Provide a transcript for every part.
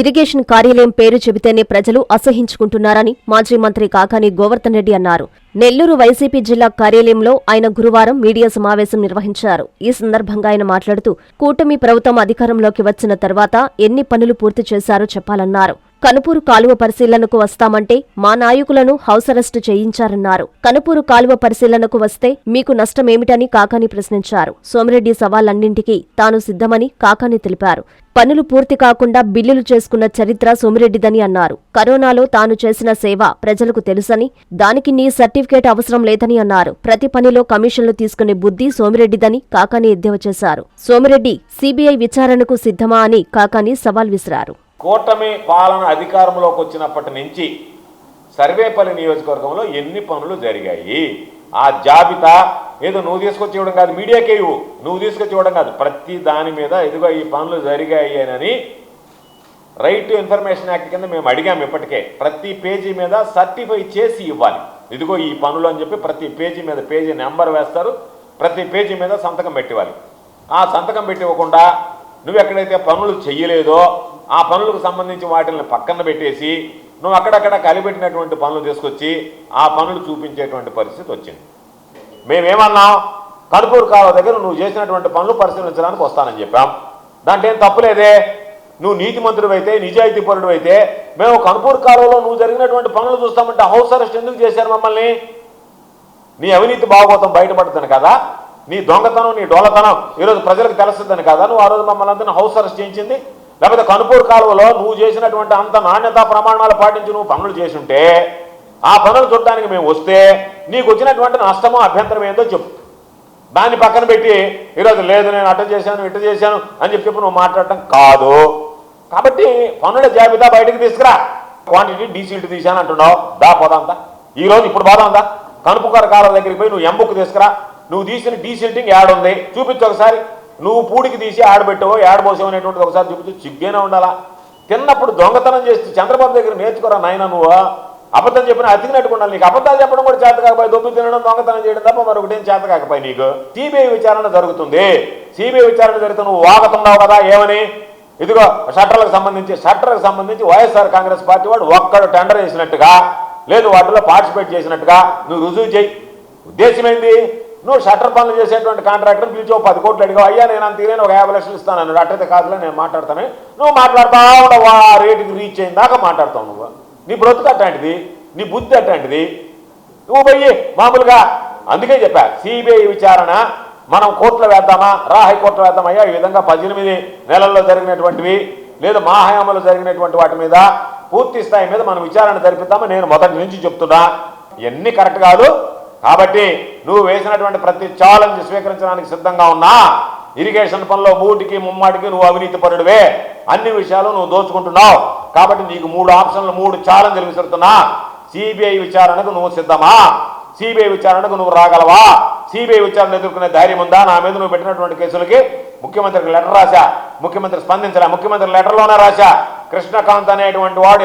Irrigation కార్యాలయం పేరు చెబితేనే ప్రజలు అసహించుకుంటున్నారని మాజీ మంత్రి కాకాని గోవర్ధన్ రెడ్డి అన్నారు. నెల్లూరు వైసీపీ జిల్లా కార్యాలయంలో ఆయన గురువారం మీడియా సమావేశం నిర్వహించారు. ఈ సందర్భంగా ఆయన మాట్లాడుతూ కూటమి ప్రభుత్వం అధికారంలోకి వచ్చిన తర్వాత ఎన్ని పనులు పూర్తి చేశారో చెప్పాలన్నారు. కనుపూరు కాలువ పరిశీలనకు వస్తామంటే మా నాయకులను హౌస్ అరెస్టు చేయించారన్నారు. కనుపూరు కాలువ పరిశీలనకు వస్తే మీకు నష్టమేమిటని కాకాని ప్రశ్నించారు. సోమిరెడ్డి సవాళ్ళన్నింటికీ తాను సిద్ధమని కాకాని తెలిపారు. పనులు పూర్తి కాకుండా బిల్లులు చేసుకున్న చరిత్ర సోమిరెడ్డిదని అన్నారు. కరోనాలో తాను చేసిన సేవ ప్రజలకు తెలుసని దానికి నీ సర్టిఫికేట్ అవసరం లేదని అన్నారు. ప్రతి పనిలో కమిషన్లు తీసుకునే బుద్ధి సోమిరెడ్డిదని కాకాని ఎద్దేవా చేశారు. సోమిరెడ్డి సీబీఐ విచారణకు సిద్ధమా అని కాకాని సవాల్ విసిరారు. కూటమి పాలన అధికారంలోకి వచ్చినప్పటి నుంచి సర్వేపల్లి నియోజకవర్గంలో ఎన్ని పనులు జరిగాయి? ఆ జాబితా ఏదో నువ్వు తీసుకొచ్చి ఇవ్వడం కాదు మీడియాకే ఇవ్వు. నువ్వు తీసుకొచ్చి ఇవ్వడం కాదు. ప్రతి దాని మీద ఇదిగో ఈ పనులు జరిగాయి అని రైట్ టు ఇన్ఫర్మేషన్ యాక్ట్ కింద మేము అడిగాము ఇప్పటికే. ప్రతి పేజీ మీద సర్టిఫై చేసి ఇవ్వాలి. ఇదిగో ఈ పనులు అని చెప్పి ప్రతి పేజీ మీద పేజీ నెంబర్ వేస్తారు. ప్రతి పేజీ మీద సంతకం పెట్టివ్వాలి. ఆ సంతకం పెట్టివ్వకుండా నువ్వు ఎక్కడైతే పనులు చెయ్యలేదో ఆ పనులకు సంబంధించి వాటిని పక్కన పెట్టేసి నువ్వు అక్కడక్కడ కలిపెట్టినటువంటి పనులు తీసుకొచ్చి ఆ పనులు చూపించేటువంటి పరిస్థితి వచ్చింది. మేమేమన్నాం కనుపూరు కాలువ దగ్గర నువ్వు చేసినటువంటి పనులు పరిశీలించడానికి వస్తానని చెప్పాం. దాంట్లో ఏం తప్పులేదే నువ్వు నీతిమంతుడు అయితే నిజాయితీ పరుడు అయితే మేము కనుపూరు కాలువలో నువ్వు జరిగినటువంటి పనులు చూస్తామంటే హౌస్ అరెస్ట్ ఎందుకు చేశారు మమ్మల్ని? నీ అవినీతి భాగవతం బయటపడుతుంది కదా. నీ దొంగతనం నీ డోలతనం ఈరోజు ప్రజలకు తెలుస్తుందని కదా. నువ్వు ఆ రోజు మమ్మల్ని అందరినీ హౌస్ అరెస్ట్ చేయించింది. లేకపోతే కనుపూరు కాలువలో నువ్వు చేసినటువంటి అంత నాణ్యతా ప్రమాణాలు పాటించి నువ్వు పనులు చేసుంటే ఆ పనులు చూడడానికి మేము వస్తే నీకు వచ్చినటువంటి నష్టమో అభ్యంతరం ఏందో చెప్పు. దాన్ని పక్కన పెట్టి ఈరోజు లేదు నేను అట్ట చేశాను ఇట్ట చేశాను అని చెప్పి చెప్పి నువ్వు మాట్లాడటం కాదు. కాబట్టి పనుల జాబితా బయటకు తీసుకురా. క్వాంటిటీ డీసీల్ట్ తీశాను అంటున్నావు. దా పోదాంతా ఈ రోజు ఇప్పుడు పోదాందా కనుపుకర కాలం దగ్గరికి పోయి నువ్వు ఎంబుక్ తీసుకురా. నువ్వు తీసిన డీసీల్టింగ్ యాడ్ ఉంది. చూపించు ఒకసారి. నువ్వు పూడికి తీసి ఆడబెట్టవో ఆడబోసావు అనేటువంటిది ఒకసారి చెబుతూ సిగ్గేనే ఉండాలా? తిన్నప్పుడు దొంగతనం చేసి చంద్రబాబు దగ్గర నేర్చుకోరా నాయన నువ్వు? అబద్ధం చెప్పిన అతికినట్టుకు ఉండాలి నీకు. అబద్ధాలు చెప్పడం కూడా చేత కాకపోయి దొబ్బు తినడం దొంగతనం చేయడం తప్ప మరొకటి చేత కాకపోయి నీకు? సిబిఐ విచారణ జరుగుతుంది. సిబిఐ విచారణ జరిగితే నువ్వు వాగుతున్నావు కదా ఏమని? ఇదిగో షట్టర్లకు సంబంధించి షట్టర్లకు సంబంధించి వైఎస్ఆర్ కాంగ్రెస్ పార్టీ వాడు ఒక్కడు టెండర్ వేసినట్టుగా లేదు వాటిలో పార్టిసిపేట్ చేసినట్టుగా నువ్వు రుజువు చేయి ఉద్దేశం ఏంది? నువ్వు షట్టర్ పనులు చేసేటువంటి కాంట్రాక్టర్ పిలిచి పది కోట్లు అడిగావు అయ్యా నేను అంత ఒక యాభై లక్షలు ఇస్తాను అన్నాడు. అట్టయితే కాదులే నేను మాట్లాడతాను. నువ్వు మాట్లాడతా ఉండవు ఆ రేటుకి రీచ్ అయిన దాకా మాట్లాడతావు నువ్వు. నీ బ్రతుకు అట్లాంటిది నీ బుద్ధి అట్లాంటిది. నువ్వు పోయి మామూలుగా అందుకే చెప్పా సిబిఐ విచారణ మనం కోర్టులో వేద్దామా రా హైకోర్టులో వేద్దామయ్యా ఈ విధంగా పద్దెనిమిది నెలల్లో జరిగినటువంటివి లేదు మా హయాంలో జరిగినటువంటి వాటి మీద పూర్తి స్థాయి మీద మనం విచారణ జరిపిద్దామని నేను మొదటి నుంచి చెప్తున్నా. ఇవన్నీ కరెక్ట్ కాదు. కాబట్టి నువ్వు వేసినటువంటి ప్రతి ఛాలెంజ్ స్వీకరించడానికి సిద్ధంగా ఉన్నా ఇరిగేషన్ పనిలో మూటికి ముమ్మాటికి నువ్వు అవినీతి పరుడువే. అన్ని విషయాలు నువ్వు దోచుకుంటున్నావు. కాబట్టి నీకు మూడు ఆప్షన్లు మూడు ఛాలెంజ్లు విసురుతున్నా. సిబిఐ విచారణకు నువ్వు సిద్ధమా? సిబిఐ విచారణకు నువ్వు రాగలవా? సిబిఐ విచారణ ఎదుర్కొనే ధైర్యం ఉందా? నా మీద నువ్వు పెట్టినటువంటి కేసులకి ముఖ్యమంత్రికి లెటర్ రాశా? ముఖ్యమంత్రి స్పందించరా ముఖ్యమంత్రి లెటర్లోనే రాశా? కృష్ణకాంత్ అనేటువంటి వాడు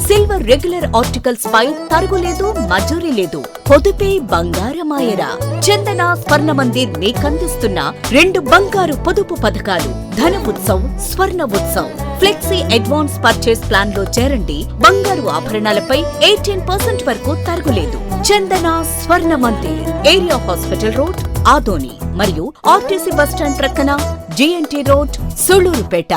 Silver regular articles పై తరుగులేదు మజూరి మజూరీ లేదు. పొదుపే బంగారమాయరా. చందన స్వర్ణ మందిర్ మీకందిస్తున్న రెండు బంగారు పొదుపు పథకాలు. Dhana Utsav Swarna Utsav flexi advance purchase ప్లాన్లో చేరండి. బంగారు ఆభరణాలపై ఎయిటీన్ పర్సెంట్ వరకు తరుగులేదు Chandana Swarna Mandir area hospital road Adoni. మరియు ఆర్టీసీ బస్టాండ్ ప్రక్కన జిఎన్టీ రోడ్ సుళూరుపేట.